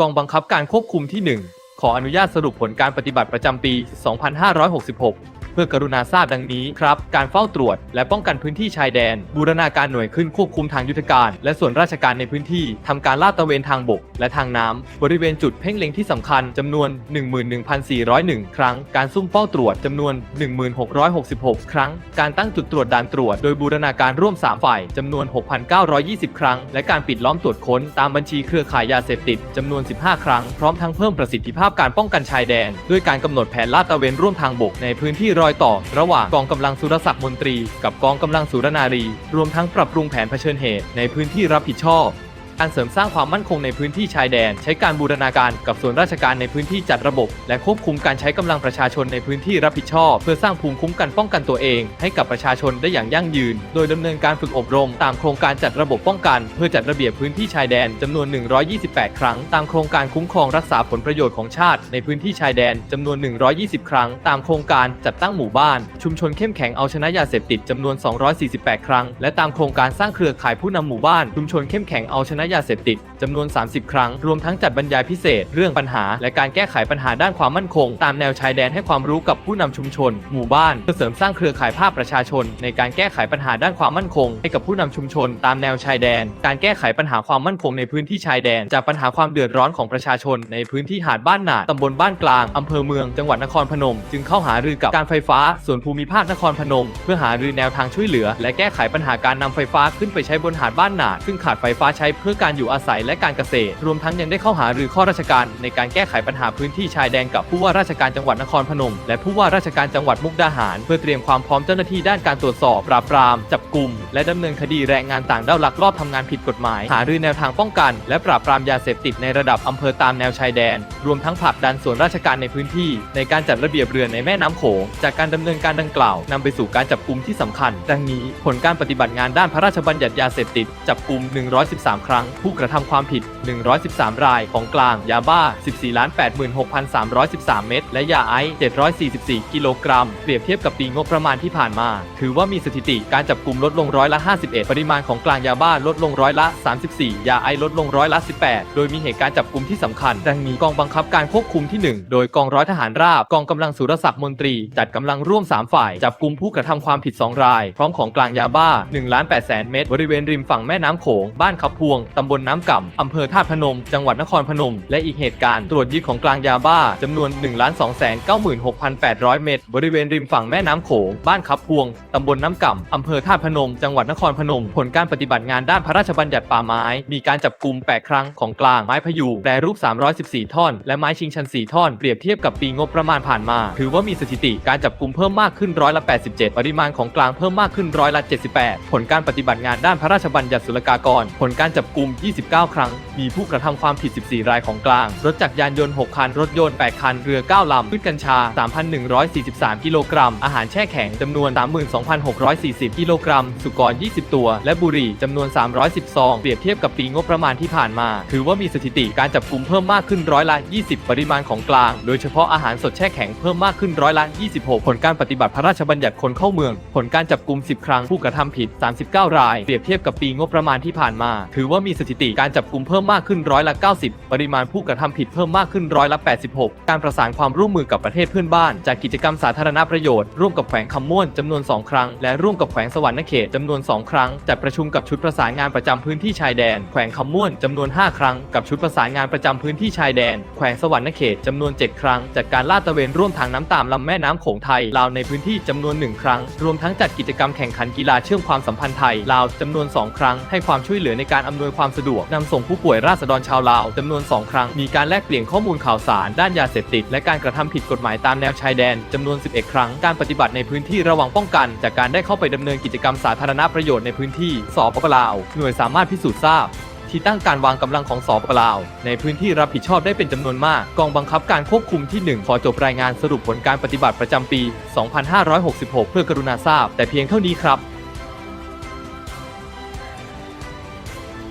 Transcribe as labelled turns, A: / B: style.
A: กองบังคับการควบคุมที่ 1 ขออนุญาตสรุปผลการปฏิบัติประจำปี 2566 เพื่อกรุณาทราบดังนี้ครับ การเฝ้าตรวจ และป้องกันพื้นที่ชายแดน บูรณาการหน่วยขึ้นควบคุมทางยุทธการ และส่วนราชการในพื้นที่ทำการลาดตระเวนทางบก และทางน้ำบริเวณจุดเพ่งเล็งที่สำคัญจำนวน 11,401 ครั้ง การซุ่มเฝ้าตรวจจำนวน 1666 ครั้ง การตั้งจุดตรวจด่านตรวจ โดยบูรณาการร่วม 3 ฝ่ายจำนวน 6,920 ครั้ง และการปิดล้อมตรวจค้นตามบัญชีเครือข่ายยาเสพติดจำนวน 15 ครั้ง พร้อมทั้งเพิ่มประสิทธิภาพการป้องกันชายแดน ด้วยการกำหนดแผนลาดตระเวนร่วมทางบกในพื้นที่รอยต่อ ระหว่างกองกำลังสุรศักดิ์มนตรี กับกองกำลังสุรนารี รวมทั้งปรับปรุงแผนเผชิญเหตุในพื้นที่รับผิดชอบ การเสริมสร้างความมั่นคงในพื้นที่ชายแดน ใช้การบูรณาการกับส่วนราชการในพื้นที่จัดระบบ และควบคุมการใช้กำลังประชาชนในพื้นที่รับผิดชอบ เพื่อสร้างภูมิคุ้มกันป้องกันตัวเอง ให้กับประชาชนได้อย่างยั่งยืน โดยดำเนินการฝึกอบรม ตามโครงการจัดระบบป้องกัน เพื่อจัดระเบียบพื้นที่ชายแดนจำนวน 128 ครั้ง ตามโครงการคุ้มครองรักษาผลประโยชน์ของชาติในพื้นที่ชายแดนจำนวน 120 ครั้ง ตามโครงการจัดตั้งหมู่บ้าน ชุมชนเข้มแข็งเอาชนะยาเสพติดจำนวน 248 ครั้ง และตามโครงการสร้างเครือข่ายผู้นำหมู่บ้านชุมชนเข้มแข็งเอาชนะยาเสพติดจำนวน 30 ครั้ง รวมทั้งจัดบรรยายพิเศษ เรื่องปัญหา และการแก้ไขปัญหาด้านความมั่นคง ตามแนวชายแดนให้ความรู้กับผู้นำชุมชน หมู่บ้านเพื่อเสริมสร้างเครือข่ายภาคประชาชน ในการแก้ไขปัญหาด้านความมั่นคง ให้กับผู้นำชุมชน ตามแนวชายแดน การแก้ไขปัญหาความมั่นคงในพื้นที่ชายแดน จากปัญหาความเดือดร้อนของประชาชน ในพื้นที่หาดบ้านหนาตำบลบ้านกลางอำเภอเมืองจังหวัดนครพนม จึงเข้าหารือกับการไฟฟ้า ส่วนภูมิภาคนครพนม เพื่อหารือแนวทางช่วยเหลือ และแก้ไขปัญหาการนำไฟฟ้าขึ้นไปใช้บนหาดบ้านหนาซึ่งขาดไฟฟ้าใช้เพื่อการอยู่อาศัยและการเกษตร รวมทั้งยังได้เข้าหารือข้อราชการ ในการแก้ไขปัญหาพื้นที่ชายแดนกับผู้ว่าราชการจังหวัดนครพนม และผู้ว่าราชการจังหวัดมุกดาหาร เพื่อเตรียมความพร้อมเจ้าหน้าที่ด้านการตรวจสอบ ปราบปราม จับกลุ่ม และดำเนินคดีแรงงานต่างด้าวลักลอบทำงานผิดกฎหมาย หารือแนวทางป้องกัน และปราบปรามยาเสพติดในระดับอำเภอตามแนวชายแดน รวมทั้งผลักดันส่วนราชการในพื้นที่ ในการจัดระเบียบเรือในแม่น้ำโขงจากการดำเนินการดังกล่าวนำไปสู่การจับกลุ่มที่สำคัญ ดังนี้ผลการปฏิบัติงานด้านพระราชบัญญัติยาเสพติดจับกลุ่ม 113 ครั้งผู้กระทำความผิด 113 ราย ของกลางยาบ้า 14,86,313 เม็ดและยาไอซ์744 กิโลกรัม เปรียบเทียบกับปีงบประมาณที่ผ่านมา ถือว่ามีสถิติการจับกลุ่มลดลงร้อยละ 51 ปริมาณของกลางยาบ้าลดลงร้อยละ 34 ยาไอซ์ลดลงร้อยละ 18 โดยมีเหตุการณ์จับกลุ่มที่สำคัญดังนี้กองบังคับการควบคุมที่ 1 โดยกองร้อยทหารราบ กองกำลังสุรศักดิ์มนตรี จัดกำลังร่วม 3 ฝ่าย จับกลุ่มผู้กระทำความผิด 2 ราย พร้อมของกลางยาบ้า1ล้าน8แสนเม็ดบริเวณริมฝั่งแม่น้ำโขงบ้านขับพวงตำบลน้ำก่ำอำเภอท่าพนม จังหวัดนครพนม และอีกเหตุการณ์ตรวจยึดของกลางยาบ้าจำนวน1ล้าน2แสน96,800 เม็ดบริเวณริมฝั่งแม่น้ำโขง บ้านขับพวง ตำบลน้ำก่ำอำเภอท่าพนม จังหวัดนครพนม ผลการปฏิบัติงานด้านพระราชบัญญัติป่าไม้ มีการจับกลุ่ม8 ครั้งของกลางไม้พยูงแปรรูป 314 ท่อน และไม้ชิงชัน 4 ท่อน เปรียบเทียบกับปีงบประมาณผ่านมา ถือว่ามีสถิติการจับกลุ่มเพิ่มมากขึ้นร้อยละ 87 ปริมาณของกลางเพิ่มมากขึ้นร้อยละ 78 ผลการปฏิบัติงานด้านพระราชบัญญัติศุลกากร ผลการจับกลุ่ม29 ครั้ง มีผู้กระทำความผิด 14 รายของกลาง รถจักรยานยนต์ 6 คัน รถยนต์ 8 คัน เรือ 9 ลำพืชกัญชา 3,143 กิโลกรัม อาหารแช่แข็งจำนวน 32,640 กิโลกรัม สุกร 20 ตัว และบุหรี่จำนวน 310ซอง เปรียบเทียบกับปีงบประมาณที่ผ่านมา ถือว่ามีสถิติการจับกลุ่มเพิ่มมากขึ้นร้อยละ 20 ปริมาณของกลาง โดยเฉพาะอาหารสดแช่แข็งเพิ่มมากขึ้นร้อยละ 26 ผลการปฏิบัติพระราชบัญญัติคนเข้าเมือง ผลการจับกลุ่ม 10 ครั้ง ผู้กระทำผิด 39 ราย เปรียบเทียบกับปีงบประมาณที่ผ่านมา ถือว่ามีสถิติการจับกลุ่มเพิ่มมากขึ้นร้อยละ 90 ปริมาณผู้กระทำผิดเพิ่มมากขึ้นร้อยละ 86 การประสานความร่วมมือกับประเทศเพื่อนบ้าน จากกิจกรรมสาธารณประโยชน์ร่วมกับแขวงคำม่วนจำนวน 2 ครั้ง และร่วมกับแขวงสวรรณเขตจำนวน 2 ครั้ง จัดประชุมกับชุดประสานงานประจำพื้นที่ชายแดน แขวงคำม่วนจำนวน 5 ครั้ง กับชุดประสานงานประจำพื้นที่ชายแดน แขวงสวรรณเขตจำนวน 7 ครั้ง จัดการลาดตระเวนร่วมทางน้ำตามลำแม่น้ำโขงไทย ลาวในพื้นที่จำนวน 1 ครั้ง รวมทั้งจัดกิจกรรมแข่งขันกีฬาเชื่อมความสัมพันธ์ไทย ลาวจำนวน 2 ครั้ง ให้ความช่วยเหลือในการอำนวยความสะดวกนำส่งผู้ป่วยราษฎรชาวลาวจำนวน 2 ครั้ง มีการแลกเปลี่ยนข้อมูลข่าวสาร ด้านยาเสพติด และการกระทำผิดกฎหมายตามแนวชายแดนจำนวน 11 ครั้ง การปฏิบัติในพื้นที่ระวังป้องกัน จากการได้เข้าไปดำเนินกิจกรรมสาธารณประโยชน์ในพื้นที่สปปลาว หน่วยสามารถพิสูจน์ทราบที่ตั้งการวางกำลังของสปปลาว ในพื้นที่รับผิดชอบได้เป็นจำนวนมาก กองบังคับการควบคุมที่ 1 ขอจบรายงานสรุปผลการปฏิบัติประจำปี 2566 เพื่อกรุณาทราบ แต่เพียงเท่านี้ครับ